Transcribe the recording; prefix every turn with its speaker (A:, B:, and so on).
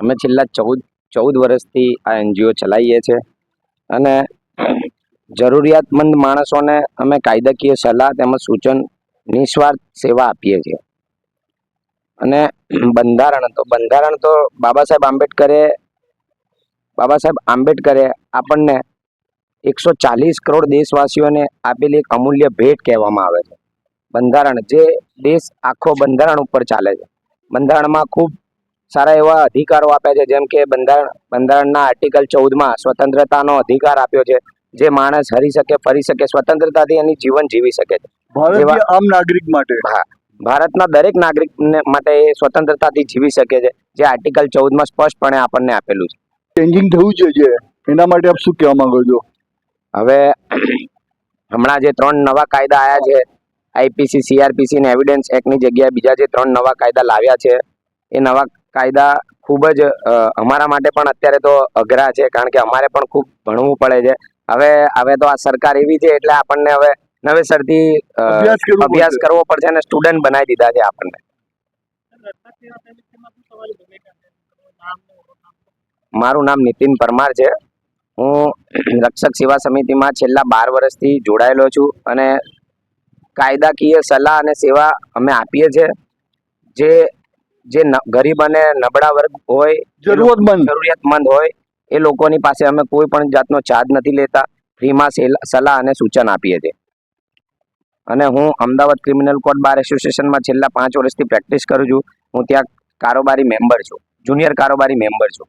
A: અમે છેલ્લા ચૌદ ચૌદ વર્ષથી આ એનજીઓ ચલાવીએ છીએ. અને જરૂરિયાતમંદ માણસોને અમે કાયદાકીય સલાહ તેમજ સૂચન, નિસ્વાર્થ સેવા આપીએ છીએ. અને બંધારણ તો બંધારણ તો બાબા સાહેબ આંબેડકરે બાબા સાહેબ આંબેડકરે આપણને એકસો ચાલીસ કરોડ દેશવાસીઓને આપેલી એક અમૂલ્ય ભેટ કહેવામાં આવે છે. બંધારણ, જે દેશ આખો બંધારણ ઉપર ચાલે છે. બંધારણમાં ખૂબ સારા એવા અધિકારો આપ્યા છે જેમ કે બંધારણ બંધારણના આર્ટિકલ ચૌદમાં સ્વતંત્રતાનો અધિકાર આપ્યો છે જે માણસ હરી શકે ફરી શકે સ્વતંત્રતાથી એની જીવન જીવી શકે છે.
B: ભારતીય આમ નાગરિક માટે.
A: ભારતના દરેક નાગરિક માટે સ્વતંત્રતાથી જીવી શકે છે જે આર્ટિકલ ચૌદમાં સ્પષ્ટપણે આપણને આપેલું છે.
B: ચેન્જિંગ થયું છે જે એના માટે આપ શું કહેવા માંગો છો?
A: હવે હમણાં જે ત્રણ નવા કાયદા આવ્યા છે આઈપીસી સીઆરપીસી ને એવિડન્સ એક્ટની જગ્યાએ બીજા જે ત્રણ નવા કાયદા લાવ્યા છે એ નવા કાયદા ખૂબ જ અમારા માટે પણ અત્યારે તો અઘરા છે કારણ કે અમારે પણ ખૂબ ભણવું પડે છે. હવે હવે તો આ સરકાર એવી છે એટલે આપણને હવે નવેસરથી
B: અભ્યાસ. કરવો પડશે
A: અને સ્ટુડન્ટ બનાવી દીધા છે આપણને. મારું નામ નીતિન પરમાર છે. હું રક્ષક સેવા સમિતિમાં છેલ્લા બાર વર્ષથી જોડાયેલો છું અને કાયદાકીય સલાહ અને સેવા અમે આપીએ છીએ. જે જે ગરીબ અને નબળા વર્ગ હોય એ
B: જરૂરતમંદ
A: જરૂરિયાતમંદ હોય એ લોકોની પાસે અમે કોઈ પણ જાતનો ચાર્જ નથી લેતા. ફ્રીમાં સેલ- સલાહ અને સૂચન આપીએ છીએ. અને હું અમદાવાદ ક્રિમિનલ કોર્ટ બાર એસોસિએશનમાં છેલ્લા પાંચ વર્ષથી પ્રેક્ટિસ કરું છું. હું ત્યાં કારોબારી મેમ્બર છું. જુનિયર કારોબારી મેમ્બર છું.